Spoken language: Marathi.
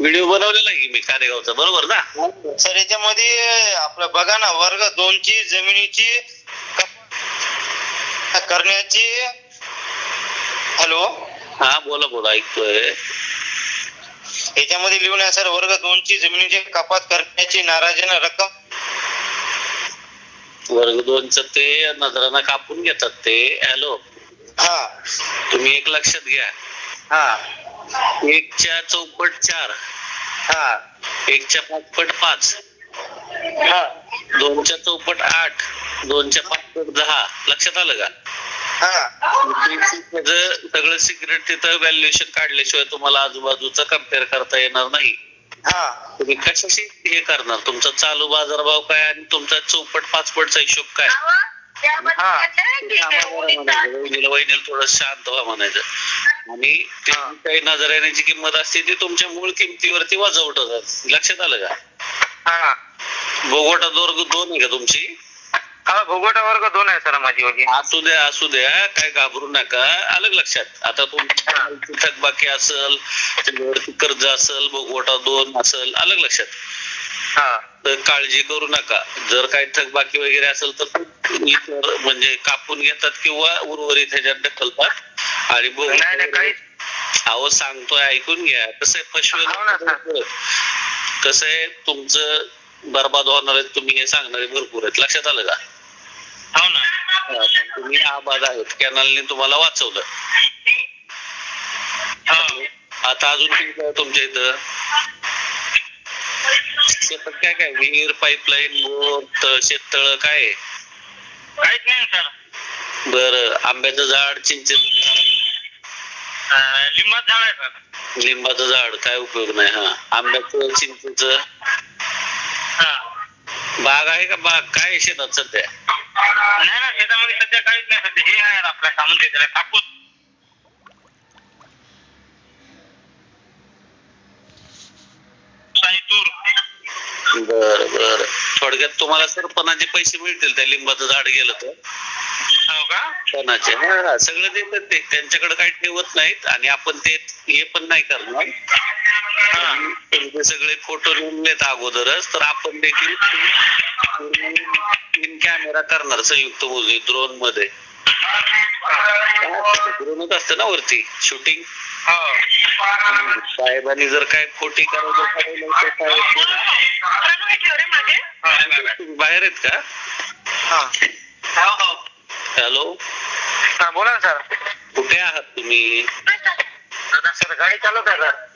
व्हिडिओ बनवलेला आहे की मी कारेगावचा बरोबर ना? सर याच्यामध्ये आपलं बघा ना वर्ग दोनची जमिनीची कपात करण्याची. हॅलो? हा बोला बोला ऐकतोय. याच्यामध्ये लिहून आहे सर वर्ग दोनची जमिनीची कपात करण्याची नाराजीनं रक्कम. वर्ग दोनच ते नजरानं कापून घेतात ते. हॅलो? हा. तुम्ही एक लक्षात घ्या. हा. एकच्या चौपट चार. हा. एकच्या पाचपट पाच. हा. दोनच्या चौपट आठ. दोनच्या पाचपट दहा. लक्षात आलं का? हा. त्याचं सगळं सिक्रेट तिथं व्हॅल्युएशन काढल्याशिवाय तुम्हाला आजूबाजूचं कंपेअर करता येणार नाही. हा. तुम्ही कशाशी हे करणार? तुमचा चालू बाजारभाव काय आणि तुमचा चौपट पाचपटचा हिशोब काय? वहिनीला थोडं शांत व्हा म्हणायचं. आणि ते. काही नजर येण्याची किंमत असते ती तुमच्या मूळ किमतीवरती वजवतात लक्षात आलं का? हा. बोगोटा दोर्ग दोन आहे का तुमची? हा भोगोटा वर्ग दोन आहे सर माझी असू द्या असू द्या. काय घाबरू नका. का लक्षात? आता तुमची थकबाकी असल त्याच्यावरती कर्ज असल बोगोटा दोन असल का लक्षात? तर काळजी करू नका. जर काही थकबाकी वगैरे असेल तर इतर म्हणजे कापून घेतात किंवा उर्वरित ह्याच्यात ढकलतात. आणि बघ नाही नाही काही अहो सांगतोय ऐकून घ्या. कसं आहे हो ना, सर. पशु कसं आहे तुमचं बर्बाद होणार आहे तुम्ही हे सांगणारे भरपूर आहेत. लक्षात आलं का? हो ना. हा, पण तुम्ही आबाद आहेत. कॅनलने तुम्हाला वाचवलं. हो. आता अजून तुमच्या इथं शेतात काय काय? विहीर पाईपलाईन बोर शेततळ काय? आहे? काहीच नाही सर बरं. आंब्याचं झाड चिंचेचं झाड. लिंबाचं झाड आहे सर लिंबाचं झाड. काय उपयोग नाही हा. आंब्याचं चिंचेचं. हा. बाग आहे का बाग? काय आहे शेतात सध्या? नाही ना शेतामध्ये सध्या काहीच नाही सध्या हे आहे आपल्या सामान त्याला कापूस आणि तूर बर बर. थोडक्यात तुम्हाला सरपणाचे पैसे मिळतील त्या लिंबाचं झाड गेलं तर? हो का? पणाचे हा सगळं देतात ते. त्यांच्याकडे काही ठेवत नाहीत आणि आपण ते हे पण नाही करणार. हा. तुमचे सगळे फोटो लिहिलेत अगोदरच तर आपण देखील इन कॅमेरा करणार संयुक्त मोजणी ड्रोनमध्ये. ड्रोनच असतं ना वरती शूटिंग साहेबांनी जर काय खोटी करायचं ठरवलं तर साहेब तुम्ही बाहेर आहेत का? हा हो हॅलो? हा बोला ना सर. कुठे आहात तुम्ही? सर गाडी चालवत आहे सर